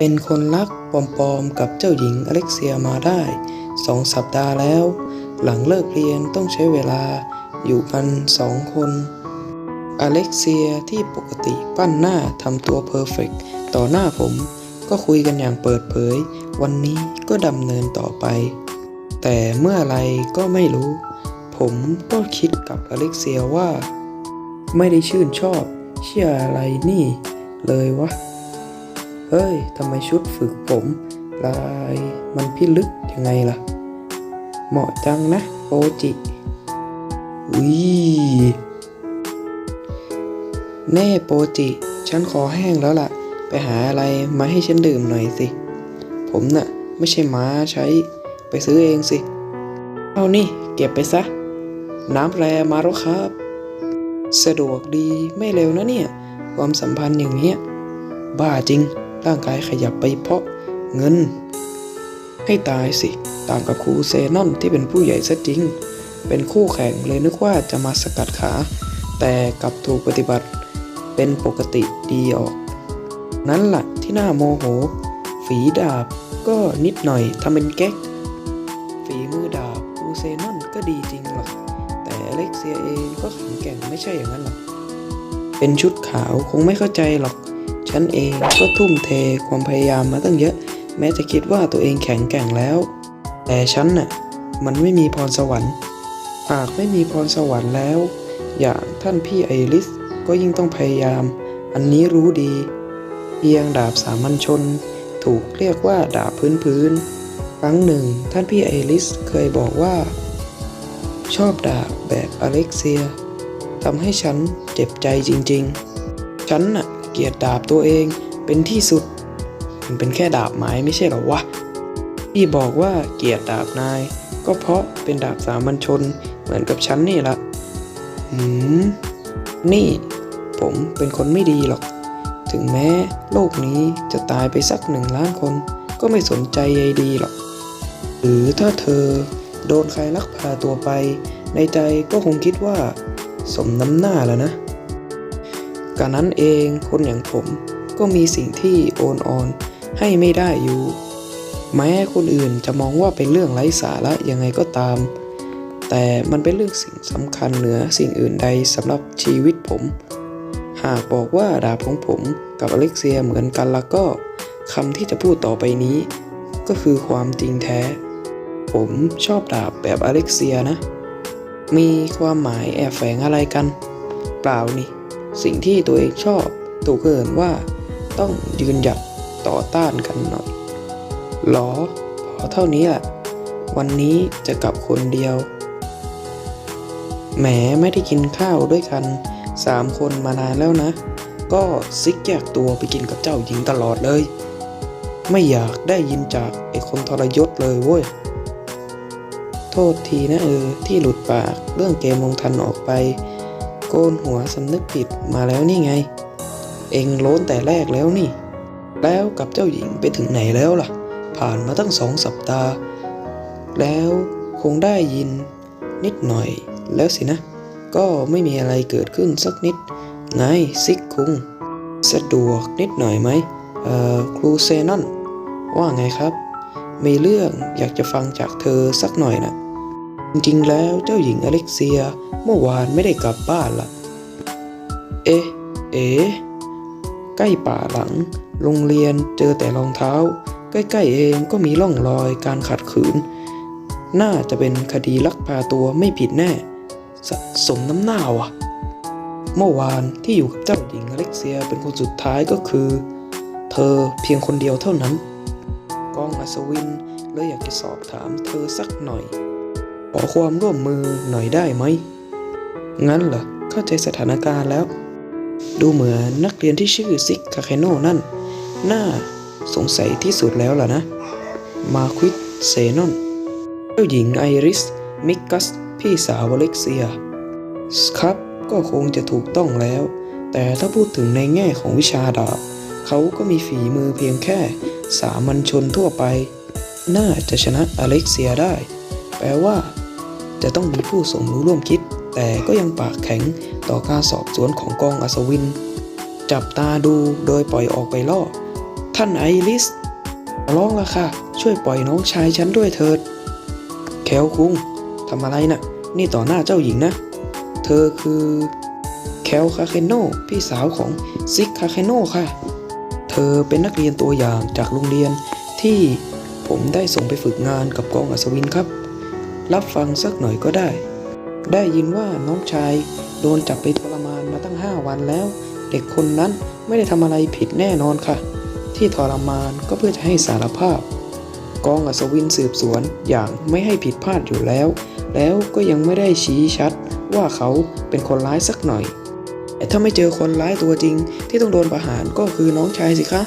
เป็นคนรักปลอมๆกับเจ้าหญิงอเล็กเซียมาได้สองสัปดาห์แล้ว หลังเลิกเรียนต้องใช้เวลาอยู่กันสองคน อเล็กเซียที่ปกติปั้นหน้าทำตัวเพอร์เฟกต์ต่อหน้าผม ก็คุยกันอย่างเปิดเผย วันนี้ก็ดำเนินต่อไป แต่เมื่อไรก็ไม่รู้ ผมก็คิดกับอเล็กเซียว่า ไม่ได้ชื่นชอบ เชื่ออะไรนี่ เลยวะ เฮ้ยทำไมชุดฝึกผม ลายมันพิลึกยังไงล่ะ เหมาะจังนะโอจิวิแน่โปจิ ฉันขอแห้งแล้วล่ะ ไปหาอะไรมาให้ฉันดื่มหน่อยสิ ผมน่ะไม่ใช่ม้าใช้ไปซื้อเองสิ เอานี่ เก็บไปซะ น้ำแร่มาแล้วครับ สะดวกดีไม่เร็วนะเนี่ย ความสัมพันธ์อย่างเนี้ยบ้าจริง ร่างกายขยับไปเพราะเงิน ให้ตายสิต่างกับครูเซนอนที่เป็นผู้ใหญ่ซะจริง เป็นคู่แข่งเลยนึกว่าจะมาสกัดขา แต่กลับถูกปฏิบัติเป็นปกติดีออก นั้นละ่ะที่หน่าโมโห ฝีดาบก็นิดหน่อยทำเป็นแก๊ก ฝีมือดาบครูเซนอนก็ดีจริงหรอกแต่อเล็กเซียเองก็แข็งแกร่งไม่ใช่อย่างนั้นหรอกเป็นชุดขาวคงไม่เข้าใจหรอก ฉันเองก็ทุ่มเทความพยายามมาตั้งเยอะ แม้จะคิดว่าตัวเองแข็งแกร่งแล้ว แต่ฉันน่ะมันไม่มีพรสวรรค์ หากไม่มีพรสวรรค์แล้ว อย่างท่านพี่ไอริสก็ยิ่งต้องพยายาม อันนี้รู้ดี เพียงดาบสามัญชน ถูกเรียกว่าดาบพื้นพื้นๆครั้งหนึ่งท่านพี่ไอริสเคยบอกว่า ชอบดาบแบบอเล็กเซียทำให้ฉันเจ็บใจจริงๆ ฉันน่ะ กียดดาบตัวเองเป็นที่สุด มันเป็นแค่ดาบไม้ไม่ใช่หรอวะ ที่บอกว่าเกียดดาบนาย ก็เพราะเป็นดาบสามัญชนเหมือนกับฉันนี่ละหืม นี่ ผมเป็นคนไม่ดีหรอก ถึงแม้โลกนี้จะตายไปสักหนึ่งล้านคน ก็ไม่สนใจใยดีหรอก หรือถ้าเธอโดนใครลักพาตัวไป ในใจก็คงคิดว่า สมน้ำหน้าแล้วนะ การนั้นเองคนอย่างผมก็มีสิ่งที่โอนอ่อนให้ไม่ได้อยู่ แม้คนอื่นจะมองว่าเป็นเรื่องไร้สาระยังไงก็ตาม แต่มันเป็นเรื่องสิ่งสำคัญเหนือสิ่งอื่นใดสำหรับชีวิตผม หากบอกว่าดาบของผมกับอเล็กเซียเหมือนกันแล้วก็คำที่จะพูดต่อไปนี้ ก็คือความจริงแท้ ผมชอบดาบแบบอเล็กเซียนะ มีความหมายแอบแฝงอะไรกัน เปล่านี่ สิ่งที่ตัวเองชอบถูกเกินว่าต้องยืนหยัดต่อต้านกันหน่อยหรอพอเท่านี้แหละวันนี้จะกลับคนเดียว แหมไม่ได้กินข้าวด้วยกันสามคนมานานแล้วนะ ก็ซิกแยกตัวไปกินกับเจ้าหญิงตลอดเลย ไม่อยากได้ยินจากไอ้คนทรยศเลยเว้ย โทษทีนะเออที่หลุดปากเรื่องเกมลงทันออกไป โกนหัวสำนึกผิดมาแล้วนี่ไง เองโล้นแต่แรกแล้วนี่ แล้วกับเจ้าหญิงไปถึงไหนแล้วล่ะ ผ่านมาตั้งสองสัปดาห์ แล้วคงได้ยินนิดหน่อยแล้วสินะ ก็ไม่มีอะไรเกิดขึ้นสักนิด ไงซิกคุง สะดวกนิดหน่อยไหมเอ่อครูเซนอนว่าไงครับ มีเรื่องอยากจะฟังจากเธอสักหน่อยนะจริงๆแล้วเจ้าหญิงอเล็กเซีย เมื่อวานไม่ได้กลับบ้านละ เอ๊ะ เอ๋ใกล้ป่าหลัง โรงเรียนเจอแต่รองเท้า ใกล้ๆเองก็มีร่องรอยการขัดขืน น่าจะเป็นคดีลักพาตัวไม่ผิดแน่สสมน้ำหน้าว่ะ เมื่อวานที่อยู่กับเจ้าหญิงอเล็กเซียเป็นคนสุดท้ายก็คือ เธอเพียงคนเดียวเท่านั้น กองอัศวินเลยอยากจะสอบถามเธอสักหน่อย ขอความร่วมมือหน่อยได้ไหม งั้นเหรอเข้าใจสถานการณ์แล้ว ดูเหมือนนักเรียนที่ชื่อซิกคาเคโนนั่น น่าสงสัยที่สุดแล้วล่ะนะ มาควิดเซนอนเจ้าหญิงไอริส มิกกัส พี่สาวอเล็กเซีย ครับก็คงจะถูกต้องแล้ว แต่ถ้าพูดถึงในแง่ของวิชาดาบ เขาก็มีฝีมือเพียงแค่ สามัญชนทั่วไป น่าจะชนะอเล็กเซียได้ แปลว่า จะต้องมีผู้สมรู้ร่วมคิด แต่ก็ยังปากแข็งต่อการสอบสวนของกองอัศวิน จับตาดูโดยปล่อยออกไปล่อ ท่านไอริสร้องละค่ะ ช่วยปล่อยน้องชายฉันด้วยเถิด แคลคุงทำอะไรนะ่ะ นี่ต่อหน้าเจ้าหญิงนะ เธอคือ แคลคาเคโนพี่สาวของซิกคาเคโนค่ะ เธอเป็นนักเรียนตัวอย่างจากโรงเรียนที่ผมได้ส่งไปฝึกงานกับกองอัศวินครับ รับฟังสักหน่อยก็ได้ ได้ยินว่าน้องชายโดนจับไปทรมานมาตั้ง 5 วันแล้ว เด็กคนนั้นไม่ได้ทำอะไรผิดแน่นอนค่ะ ที่ทรมานก็เพื่อจะให้สารภาพ กองอัศวินสืบสวนอย่างไม่ให้ผิดพลาดอยู่แล้ว แล้วก็ยังไม่ได้ชี้ชัดว่าเขาเป็นคนร้ายสักหน่อยแต่ถ้าไม่เจอคนร้ายตัวจริง ที่ต้องโดนประหารก็คือน้องชายสิคะ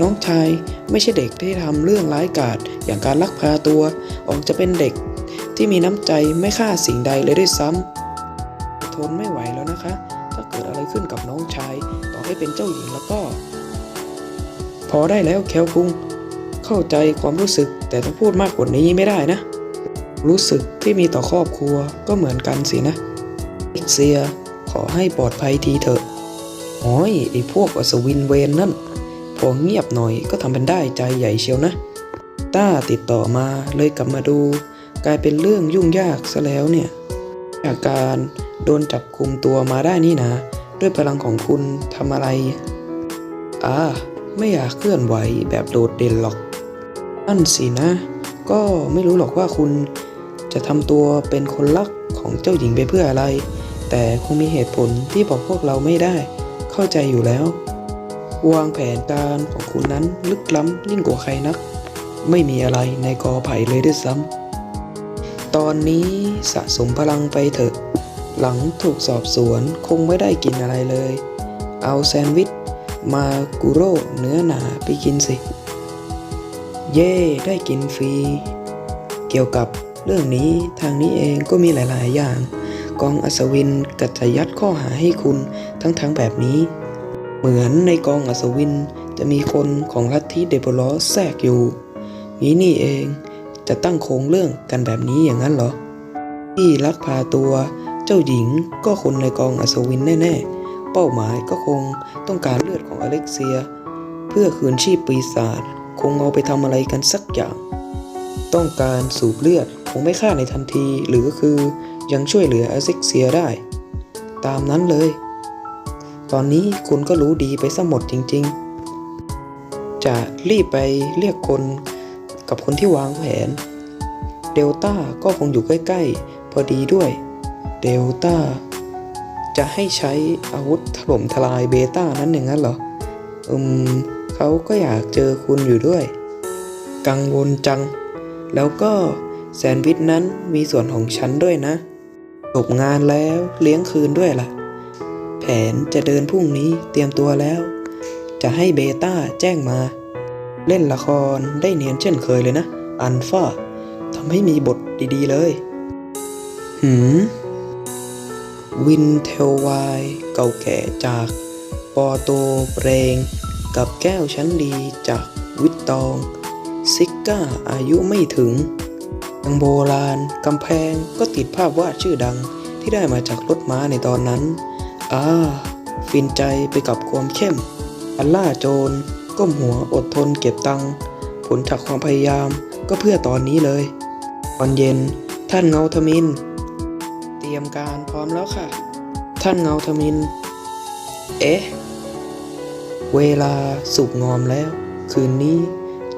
น้องชายไม่ใช่เด็กที่ทำเรื่องร้ายกาจอย่างการลักพาตัว ออกจะเป็นเด็ก ที่มีน้ำใจไม่ฆ่าสิ่งใดเลยด้วยซ้ำทนไม่ไหวแล้วนะคะ ถ้าเกิดอะไรขึ้นกับน้องชาย ต่อให้เป็นเจ้าหญิงแล้วก็ พอได้แล้วแคลคุง เข้าใจความรู้สึกแต่ต้องพูดมากกว่านี้ไม่ได้นะ รู้สึกที่มีต่อครอบครัวก็เหมือนกันสินะเอ็กเซีย ขอให้ปลอดภัยทีเถอะโอ้ยไอพวกอัศวินเวนนั่น พอเงียบหน่อยก็ทำเป็นได้ใจใหญ่เชียวนะต้าติดต่อมาเลยกลับมาดู กลายเป็นเรื่องยุ่งยากซะแล้วเนี่ย จากการโดนจับคุมตัวมาได้นี่นะ ด้วยพลังของคุณทำอะไร อ่า ไม่อยากเคลื่อนไหวแบบโดดเด่นหรอก นั่นสินะ ก็ไม่รู้หรอกว่าคุณจะทำตัวเป็นคนรักของเจ้าหญิงไปเพื่ออะไร แต่คงมีเหตุผลที่บอกพวกเราไม่ได้ เข้าใจอยู่แล้ว วางแผนการของคุณนั้นลึกล้ำยิ่งกว่าใครนัก ไม่มีอะไรในกอไผ่เลยด้วยซ้ำ ตอนนี้สะสมพลังไปเถอะ หลังถูกสอบสวนคงไม่ได้กินอะไรเลย เอาแซนด์วิชมากุโร่เนื้อหนาไปกินสิ เย่ได้กินฟรี เกี่ยวกับเรื่องนี้ทางนี้เองก็มีหลาย ๆ อย่าง กองอัศวินกัจยัดข้อหาให้คุณทั้ง ๆ แบบนี้ เหมือนในกองอัศวินจะมีคนของลัทธิเดโบลอสแทรกอยู่นี้นี่เอง จะตั้งโครงเรื่องกันแบบนี้อย่างนั้นเหรอ ที่ลักพาตัวเจ้าหญิงก็คนในกองอัศวินแน่ๆ เป้าหมายก็คงต้องการเลือดของอเล็กเซีย เพื่อคืนชีพปีศาจคงเอาไปทำอะไรกันสักอย่าง ต้องการสูบเลือดคงไม่ฆ่าในทันทีหรือคือยังช่วยเหลืออเล็กเซียได้ ตามนั้นเลย ตอนนี้คุณก็รู้ดีไปซะหมดจริง ๆ จะรีบไปเรียกคน กับคนที่วางแผน เดลต้าก็คงอยู่ใกล้ๆ พอดีด้วย เดลต้าจะให้ใช้อาวุธถล่มทลายเบต้านั้นอย่างนั้นเหรอ อืม เขาก็อยากเจอคุณอยู่ด้วย กังวลจัง แล้วก็แซนด์วิชนั้นมีส่วนของฉันด้วยนะ จบงานแล้วเลี้ยงคืนด้วยล่ะ แผนจะเดินพรุ่งนี้เตรียมตัวแล้ว จะให้เบต้าแจ้งมา เล่นละครได้เนียนเช่นเคยเลยนะ อันฟ้าทำให้มีบทดีๆเลย หืม วินเทลวน์เก่าแก่จากปอโตเปรงกับแก้วชั้นดีจากวิตตอง ซิก้าอายุไม่ถึงยังโบราณกำแพงก็ติดภาพวาดชื่อดังที่ได้มาจากรถม้าในตอนนั้น อ่า ฟินใจไปกับความเข้ม อัลล่าโจร ก้มหัวอดทนเก็บตังค์ผลจากความพยายามก็เพื่อตอนนี้เลย ตอนเย็น ท่านเงาทมิน เตรียมการพร้อมแล้วค่ะ ท่านเงาทมิน เอ๊ะ เวลาสุกงอมแล้ว คืนนี้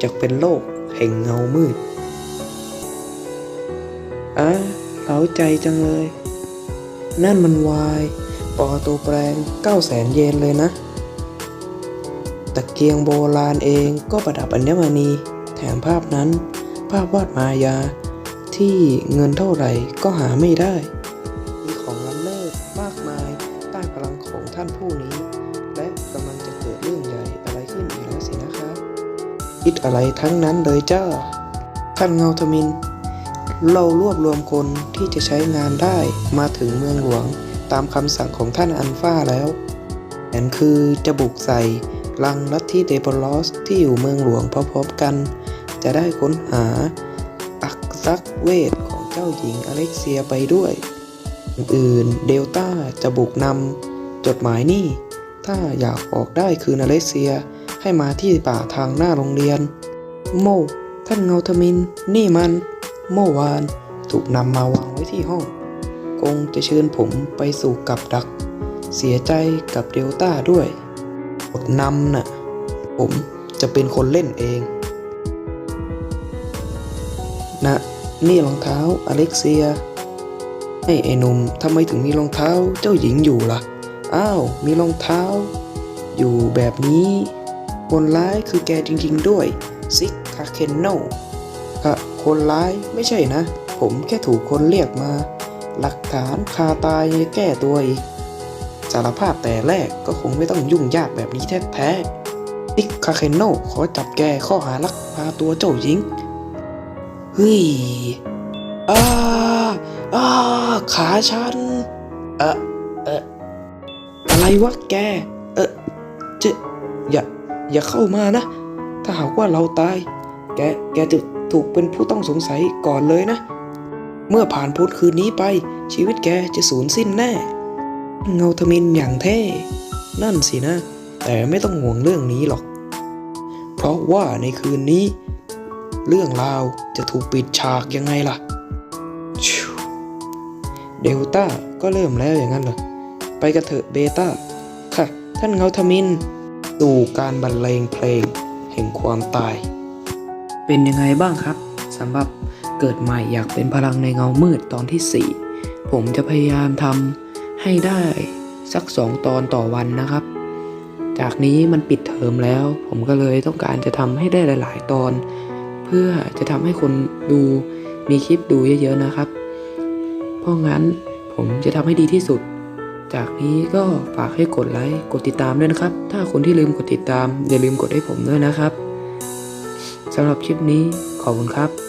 จะเป็นโลกแห่งเงามืดอะเล้าใจจังเลย นั่นมันวาย ปอตัวแปลง9 0 0แสนเยนเลยนะ ตะเกียงโบราณเองก็ประดับอัญมณี แถมภาพนั้น ภาพวาดมายา ที่เงินเท่าไหร่ก็หาไม่ได้ มีของล้ำเลิศมากมายใต้พลังของท่านผู้นี้ และกำลังจะเกิดเรื่องใหญ่อะไรขึ้นอีกแล้วสินะครับคิดอะไรทั้งนั้นเลยเจ้า ท่านเงาทมิน เรารวบรวมคนที่จะใช้งานได้มาถึงเมืองหลวงตามคำสั่งของท่านอันฟ้าแล้วแผนคือจะบุกใส่ ลังลัทธิเดบลอสที่อยู่เมืองหลวงพร้อมๆกัน จะได้ค้นหาอักซักเวทของเจ้าหญิงอเล็กเซียไปด้วย อื่นเดลต้าจะบุกนำจดหมายนี่ ถ้าอยากออกได้คืนอเล็กเซียให้มาที่ป่าทางหน้าโรงเรียน โม ท่านเงาทมิน นี่มันเมื่อวานถูกนำมาวางไว้ที่ห้องคงจะเชิญผมไปสู่กับดัก เสียใจกับเดลต้าด้วย ทนำน่ะผมจะเป็นคนเล่นเอง นะ นี่รองเท้าอเล็กเซียให้ไอ้นุ่มทำไมถึงมีรองเท้าเจ้าหญิงอยู่ล่ะ อ้าว มีรองเท้า อยู่แบบนี้ คนร้ายคือแกจริงๆด้วย ซิกคาเคนโนค่ะคนร้ายไม่ใช่นะ ผมแค่ถูกคนเรียกมา หลักฐานคาตายแก้ตัวอีการภาพแต่แรกก็คงไม่ต้องยุ่งยากแบบนี้แท้ๆซิกคาเคนโนขอจับแกข้อหาลักพาตัวเจ้าหญิง เฮ้ยอ้าอ้าขาฉัน เอะเอะอะไรวะแก เอะเจะอย่า อย่าเข้ามานะ ถ้าหากว่าเราตาย แก แกจะถูกเป็นผู้ต้องสงสัยก่อนเลยนะ เมื่อผ่านพ้นคืนนี้ไปชีวิตแกจะสูญสิ้นแน่ เงาทมินอย่างเท่ นั่นสินะ แต่ไม่ต้องห่วงเรื่องนี้หรอก เพราะว่าในคืนนี้ เรื่องราวจะถูกปิดฉากยังไงล่ะ เดลต้าก็เริ่มแล้วอย่างนั้นเหรอ ไปกันเถอะเบต้า ค่ะ ท่านเงาทมินสู่การบรรเลงเพลง แห่งความตาย เป็นยังไงบ้างครับสำหรับเกิดใหม่อยากเป็นพลังในเงามืดตอนที่ 4 ผมจะพยายามทำ ให้ได้สักสองตอนต่อวันนะครับ จากนี้มันปิดเทอมแล้ว ผมก็เลยต้องการจะทำให้ได้หลาย ๆ ตอน เพื่อจะทำให้คนดูมีคลิปดูเยอะ ๆ นะครับ เพราะงั้นผมจะทำให้ดีที่สุด จากนี้ก็ฝากให้กดไลค์กดติดตามด้วยนะครับ ถ้าคนที่ลืมกดติดตามอย่าลืมกดให้ผมด้วยนะครับสำหรับคลิปนี้ขอบคุณครับ